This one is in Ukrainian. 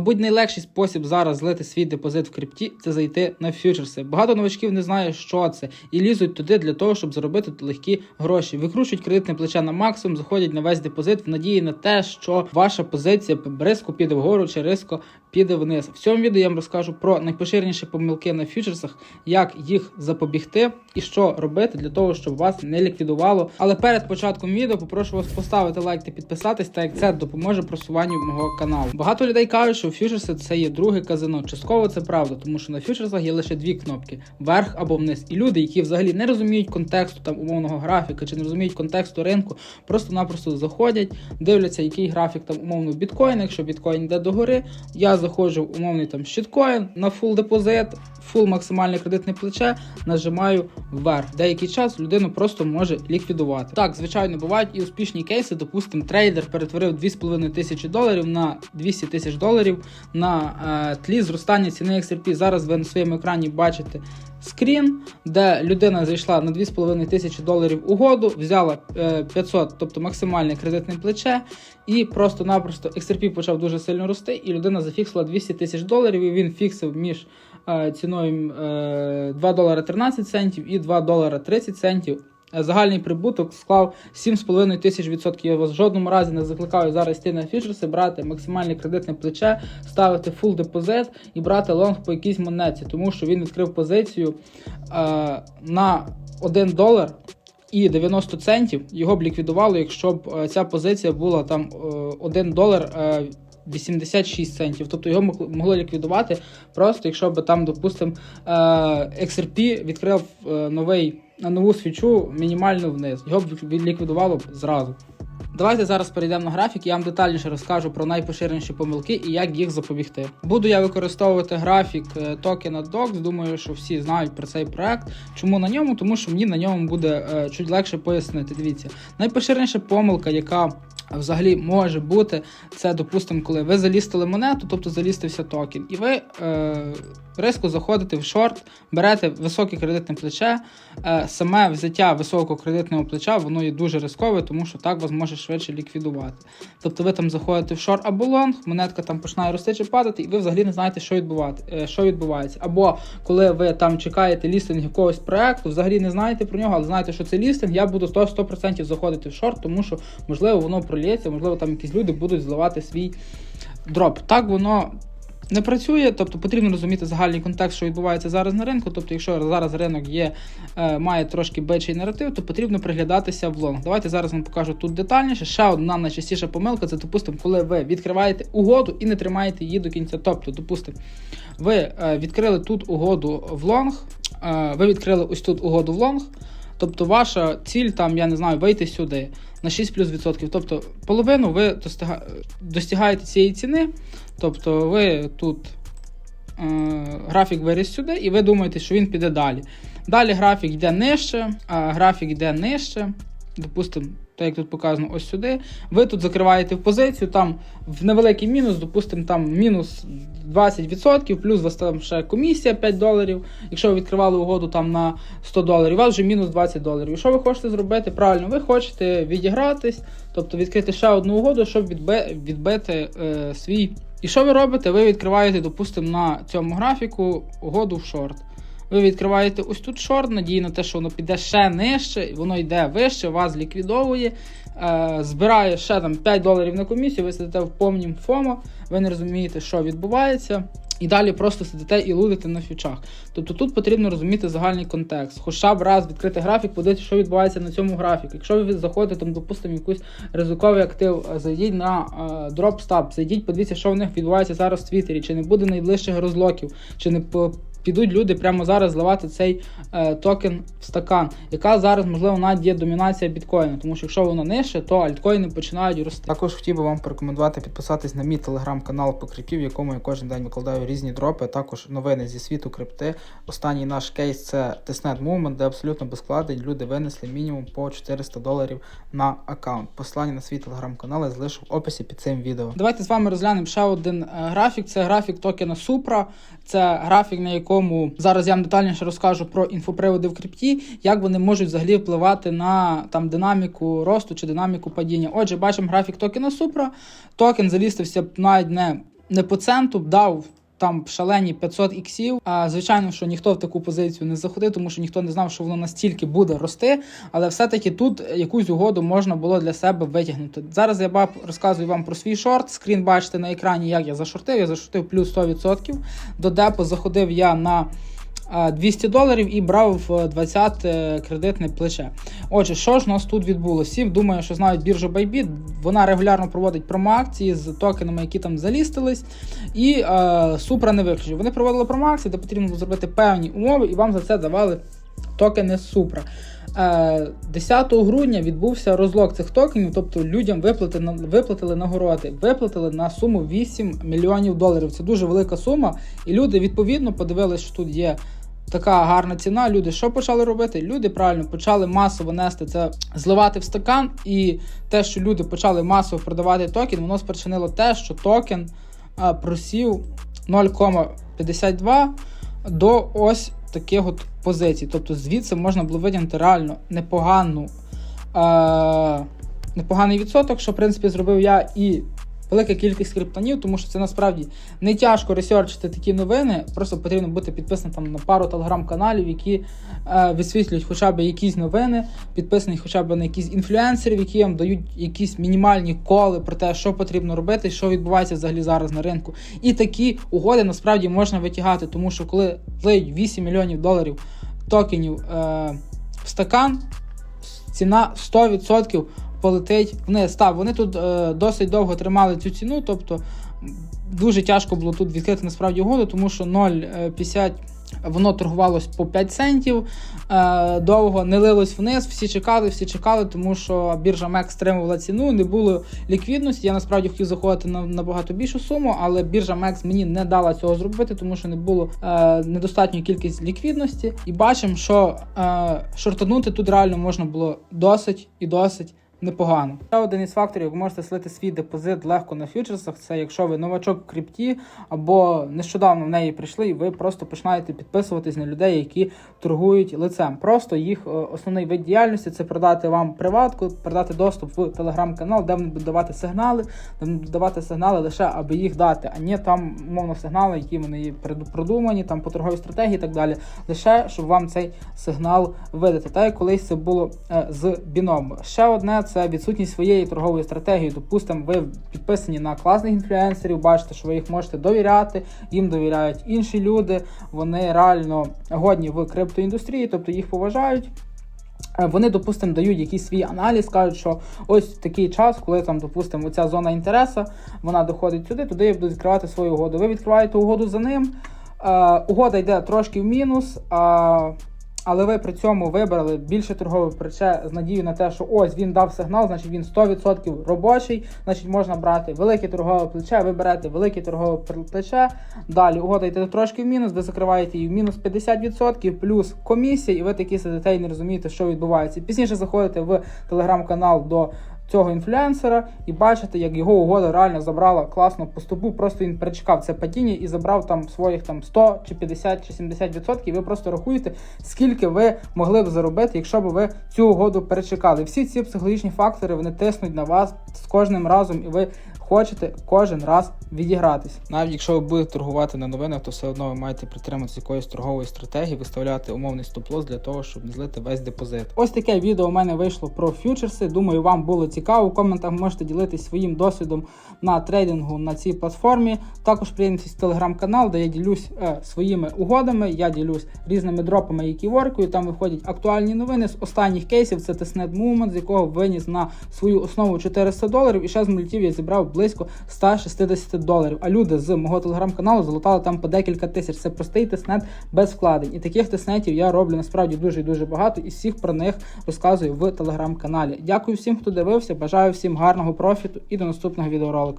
Будь найлегший спосіб зараз злити свій депозит в крипті це зайти на фьючерси. Багато новачків не знає, що це, і лізуть туди для того, щоб заробити легкі гроші. Викручують кредитне плече на максимум, заходять на весь депозит в надії на те, що ваша позиція риску піде вгору чи ризко піде вниз. В цьому відео я вам розкажу про найпоширеніші помилки на фьючерсах, як їх запобігти і що робити для того, щоб вас не ліквідувало. Але перед початком відео попрошу вас поставити лайк та підписатись, так як це допоможе просуванню мого каналу. Багато людей кажуть, що фьючерси це є друге казино. Частково це правда, тому що на фьючерсах є лише дві кнопки: вверх або вниз. І люди, які взагалі не розуміють контексту там умовного графіка чи не розуміють контексту ринку, просто-напросто заходять, дивляться, який графік там умовно біткоін. Якщо біткоін йде догори, я заходжу в умовний там щиткоін на фул депозит, фул максимальне кредитне плече, нажимаю вверх. Деякий час людину просто може ліквідувати. Так, звичайно, бувають і успішні кейси. Допустимо, трейдер перетворив 2,5 тисячі доларів на 200 тисяч доларів на е, тлі зростання ціни XRP. Зараз ви на своєму екрані бачите скрін, де людина зайшла на 2,5 тисячі доларів угоду, взяла е, 500, тобто максимальне кредитне плече, і просто-напросто XRP почав дуже сильно рости, і людина зафіксила 200 тисяч доларів, і він фіксив між е, ціною е, 2 долара 13 центів і 2 долара 30 центів. Е, Загальний прибуток склав 7,5 тисяч відсотків. Я вас в жодному разі не закликаю зараз йти на фьючерси, брати максимальне кредитне плече, ставити фул депозит і брати лонг по якійсь монеті, тому що він відкрив позицію е, на 1 долар. І 90 центів його б ліквідувало, якщо б е, ця позиція була там е, 1 долар е, 86 центів. Тобто його могло ліквідувати просто, якщо б там, допустимо, е, XRP відкрив е, новий, нову свічу мінімально вниз. Його б відліквідувало б зразу. Давайте зараз перейдемо на графік, я вам детальніше розкажу про найпоширеніші помилки і як їх запобігти. Буду я використовувати графік токена DOX, думаю, що всі знають про цей проект. Чому на ньому? Тому що мені на ньому буде е, чуть легше пояснити. Дивіться, найпоширеніша помилка, яка взагалі може бути, це, допустимо, коли ви залістили монету, тобто залістився токен, і ви е, різко заходите в шорт, берете високе кредитне плече. Е, саме взяття високого кредитного плеча воно є дуже ризикове, тому що так вас може швидше ліквідувати. Тобто ви там заходите в шорт або лонг, монетка там починає рости чи падати, і ви взагалі не знаєте, що відбувати, е, що відбувається. Або коли ви там чекаєте лістинг якогось проекту, взагалі не знаєте про нього, але знаєте, що це лістинг, я буду 100%, 100% заходити в шорт, тому що можливо воно пролється, можливо, там якісь люди будуть зливати свій дроп. Так воно. Не працює, тобто потрібно розуміти загальний контекст, що відбувається зараз на ринку. Тобто, якщо зараз ринок є, е, має трошки бичий наратив, то потрібно приглядатися в лонг. Давайте зараз вам покажу тут детальніше. Ще одна найчастіша помилка це, допустимо, коли ви відкриваєте угоду і не тримаєте її до кінця. Тобто, допустимо, ви е, відкрили тут угоду в лонг, е, ви відкрили ось тут угоду в лонг. Тобто ваша ціль там, я не знаю, вийти сюди на 6 плюс відсотків. Тобто половину ви достигаєте цієї ціни. Тобто ви тут е, графік виріс сюди, і ви думаєте, що він піде далі. Далі графік йде нижче, е, графік йде нижче. Допустимо, так як тут показано ось сюди. Ви тут закриваєте в позицію, там в невеликий мінус, допустимо, там мінус 20%, плюс у вас там ще комісія 5 доларів. Якщо ви відкривали угоду там на 100 доларів, у вас вже мінус 20 доларів. І що ви хочете зробити? Правильно, ви хочете відігратись, тобто відкрити ще одну угоду, щоб відби, відбити е, свій. І що ви робите? Ви відкриваєте, допустимо, на цьому графіку угоду в шорт. Ви відкриваєте ось тут шорт, надії на те, що воно піде ще нижче, воно йде вище, вас ліквідовує, е, збирає ще там 5 доларів на комісію, ви сидите в повнім ФОМО, ви не розумієте, що відбувається. І далі просто сидите і лудите на фічах. Тобто тут потрібно розуміти загальний контекст. Хоча б раз відкрити графік, подивитися, що відбувається на цьому графіку. Якщо ви заходите, там, допустимо, якийсь ризиковий актив, е, зайдіть на е, дропстап, зайдіть, подивіться, що в них відбувається зараз в Твіттері, чи не буде найближчих розлоків, чи не підуть люди прямо зараз зливати цей е, токен в стакан, яка зараз, можливо, навіть є домінація біткоїна, тому що якщо вона нижче, то альткоїни починають рости. Також хотів би вам порекомендувати підписатись на мій телеграм-канал по крипті, в якому я кожен день викладаю різні дропи, також новини зі світу крипти. Останній наш кейс це Testnet Movement, де абсолютно без вкладень люди винесли мінімум по 400 доларів на аккаунт. Посилання на свій телеграм-канал я залишу в описі під цим відео. Давайте з вами розглянемо ще один е, графік. Це графік токена Supra. Це графік, на якому зараз я вам детальніше розкажу про інфоприводи в крипті, як вони можуть взагалі впливати на там динаміку росту чи динаміку падіння. Отже, бачимо графік токена Supra. Токен залістився навіть не не по центу дав. Там шалені 500 іксів. А звичайно, що ніхто в таку позицію не заходив, тому що ніхто не знав, що воно настільки буде рости. Але все-таки тут якусь угоду можна було для себе витягнути. Зараз я баб розказую вам про свій шорт. Скрін бачите на екрані, як я зашортив. Я зашортив плюс 100%. До депо заходив я на 200 доларів і брав 20 е, кредитне плече. Отже, що ж у нас тут відбулося? Всі думаю, що знають біржу Bybit. Вона регулярно проводить промоакції з токенами, які там залістились. І е, Supra не виключив. Вони проводили промоакції, де потрібно було зробити певні умови, і вам за це давали токени. Е, 10 грудня відбувся розлог цих токенів, тобто людям виплатили, виплатили нагороди, виплатили на суму 8 мільйонів доларів. Це дуже велика сума. І люди відповідно подивилися, що тут є така гарна ціна. Люди що почали робити? Люди правильно почали масово нести це, зливати в стакан. І те, що люди почали масово продавати токен, воно спричинило те, що токен а, просів 0,52 до ось таких от позицій. Тобто звідси можна було витягнути реально непогану, е, непоганий відсоток, що в принципі зробив я і велика кількість криптонів, тому що це насправді не тяжко ресерчити такі новини. Просто потрібно бути підписаним там на пару телеграм-каналів, які е, висвітлюють хоча б якісь новини, підписані хоча б на якісь інфлюенсерів, які вам дають якісь мінімальні коли про те, що потрібно робити, що відбувається взагалі зараз на ринку. І такі угоди насправді можна витягати, тому що коли влиють 8 мільйонів доларів токенів е, в стакан, ціна 100% полетить вниз. Так, вони тут е, досить довго тримали цю ціну, тобто дуже тяжко було тут відкрити насправді угоду, тому що 0,50 воно торгувалось по 5 центів, е, довго не лилось вниз, всі чекали, всі чекали, тому що біржа MEX стримувала ціну, не було ліквідності. Я насправді хотів заходити на набагато більшу суму, але біржа MEX мені не дала цього зробити, тому що не було е, недостатньої кількість ліквідності. І бачимо, що е, шортанути тут реально можна було досить і досить. Непогано. Ще один із факторів, ви можете слити свій депозит легко на фьючерсах. Це якщо ви новачок в крипті або нещодавно в неї прийшли, і ви просто починаєте підписуватись на людей, які торгують лицем. Просто їх е, основний вид діяльності це продати вам приватку, продати доступ в телеграм-канал, де вони будуть давати сигнали, де вони будуть давати сигнали лише аби їх дати, а не там умовно сигнали, які вони продумані, там по торговій стратегії і так далі. Лише щоб вам цей сигнал видати. Так як колись це було е, з біном. Ще одне це відсутність своєї торгової стратегії. Допустимо, ви підписані на класних інфлюенсерів, бачите, що ви їх можете довіряти, їм довіряють інші люди. Вони реально годні в криптоіндустрії, тобто їх поважають. Е, Вони, допустимо, дають якийсь свій аналіз, кажуть, що ось такий час, коли там, допустимо, оця зона інтересу, вона доходить сюди, туди я буду відкривати свою угоду. Ви відкриваєте угоду за ним. Е, угода йде трошки в мінус. А, але ви при цьому вибрали більше торгових плече з надією на те, що ось він дав сигнал, значить він 100% робочий, значить можна брати велике торгове плече, ви берете велике торгове плече. Далі угода трошки в мінус, ви закриваєте її в мінус 50%, плюс комісія, і ви такі сидите і не розумієте, що відбувається. Пізніше заходите в телеграм-канал до цього інфлюенсера і бачите, як його угода реально забрала класно по стопу. Просто він перечекав це падіння і забрав там своїх там 100 чи 50 чи 70%. І ви просто рахуєте, скільки ви могли б заробити, якщо б ви цю угоду перечекали. Всі ці психологічні фактори вони тиснуть на вас з кожним разом, і ви хочете кожен раз відігратись. Навіть якщо ви будете торгувати на новинах, то все одно ви маєте притриматися якоїсь торгової стратегії, виставляти умовний стоп-лосс для того, щоб не злити весь депозит. Ось таке відео у мене вийшло про фьючерси. Думаю, вам було цікаво. У коментах можете ділитися своїм досвідом на трейдингу на цій платформі. Також приєднуйтесь в телеграм-канал, де я ділюсь е, своїми угодами. Я ділюсь різними дропами, які воркую. Там виходять актуальні новини з останніх кейсів. Це Testnet Movement, з якого виніс на свою основу 400 доларів. І ще з мультів я зібрав близько 160 доларів. А люди з мого телеграм-каналу залутали там по декілька тисяч. Це простий тестнет без вкладень. І таких тестнетів я роблю насправді дуже і дуже багато, і всіх про них розказую в телеграм-каналі. Дякую всім, хто дивився. Бажаю всім гарного профіту і до наступного відеоролика.